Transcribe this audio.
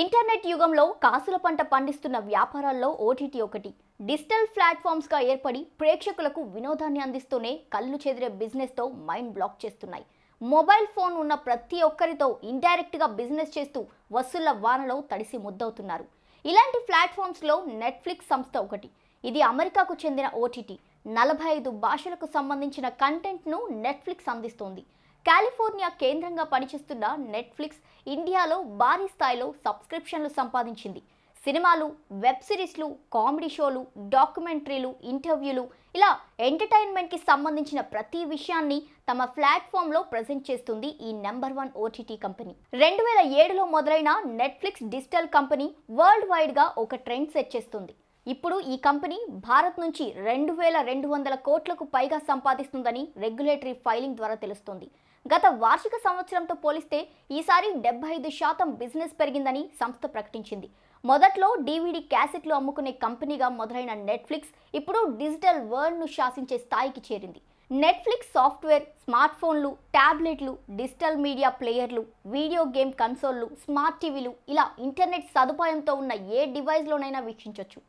Internet యుగంలో కాసుల పంట పండిస్తున్న వ్యాపారాల్లో ఓటీటీ ఒకటి. డిజిటల్ ప్లాట్ఫామ్స్గా ఏర్పడి ప్రేక్షకులకు వినోదాన్ని అందిస్తూనే కళ్ళు చెదిరే బిజినెస్తో మైండ్ బ్లాక్ చేస్తున్నాయి. మొబైల్ ఫోన్ ఉన్న ప్రతి ఒక్కరితో ఇండైరెక్ట్గా బిజినెస్ చేస్తూ వసూళ్ళ వానలో తడిసి ముద్దవుతున్నారు. ఇలాంటి ప్లాట్ఫామ్స్లో నెట్ఫ్లిక్స్ సంస్థ ఒకటి. ఇది అమెరికాకు చెందిన ఓటీటీ నలభై ఐదు భాషలకు సంబంధించిన కంటెంట్ను నెట్ఫ్లిక్స్ అందిస్తోంది. కాలిఫోర్నియా కేంద్రంగా పనిచేస్తున్న నెట్ఫ్లిక్స్ ఇండియాలో భారీ స్థాయిలో సబ్స్క్రిప్షన్లు సంపాదించింది. సినిమాలు వెబ్ సిరీస్లు కామెడీ షోలు డాక్యుమెంటరీలు ఇంటర్వ్యూలు ఇలా ఎంటర్టైన్మెంట్కి సంబంధించిన ప్రతి విషయాన్ని తమ ప్లాట్ఫామ్లో ప్రజెంట్ చేస్తుంది ఈ నెంబర్ వన్ ఓటీటీ కంపెనీ. రెండు వేల ఏడులో మొదలైన నెట్ఫ్లిక్స్ డిజిటల్ కంపెనీ వరల్డ్ వైడ్గా ఒక ట్రెండ్ సెట్ చేస్తుంది. ఇప్పుడు ఈ కంపెనీ భారత్ నుంచి రెండు వేల రెండు వందల కోట్లకు పైగా సంపాదిస్తుందని రెగ్యులేటరీ ఫైలింగ్ ద్వారా తెలుస్తోంది. గత వార్షిక సంవత్సరంతో పోలిస్తే ఈసారి డెబ్బై ఐదు శాతం బిజినెస్ పెరిగిందని సంస్థ ప్రకటించింది. మొదట్లో డీవీడీ క్యాసెట్లు అమ్ముకునే కంపెనీగా మొదలైన నెట్ఫ్లిక్స్ ఇప్పుడు డిజిటల్ వరల్డ్ను శాసించే స్థాయికి చేరింది. నెట్ఫ్లిక్స్ సాఫ్ట్వేర్ స్మార్ట్ ఫోన్లు ట్యాబ్లెట్లు డిజిటల్ మీడియా ప్లేయర్లు వీడియో గేమ్ కన్సోల్లు స్మార్ట్ టీవీలు ఇలా ఇంటర్నెట్ సదుపాయంతో ఉన్న ఏ డివైస్లోనైనా వీక్షించవచ్చు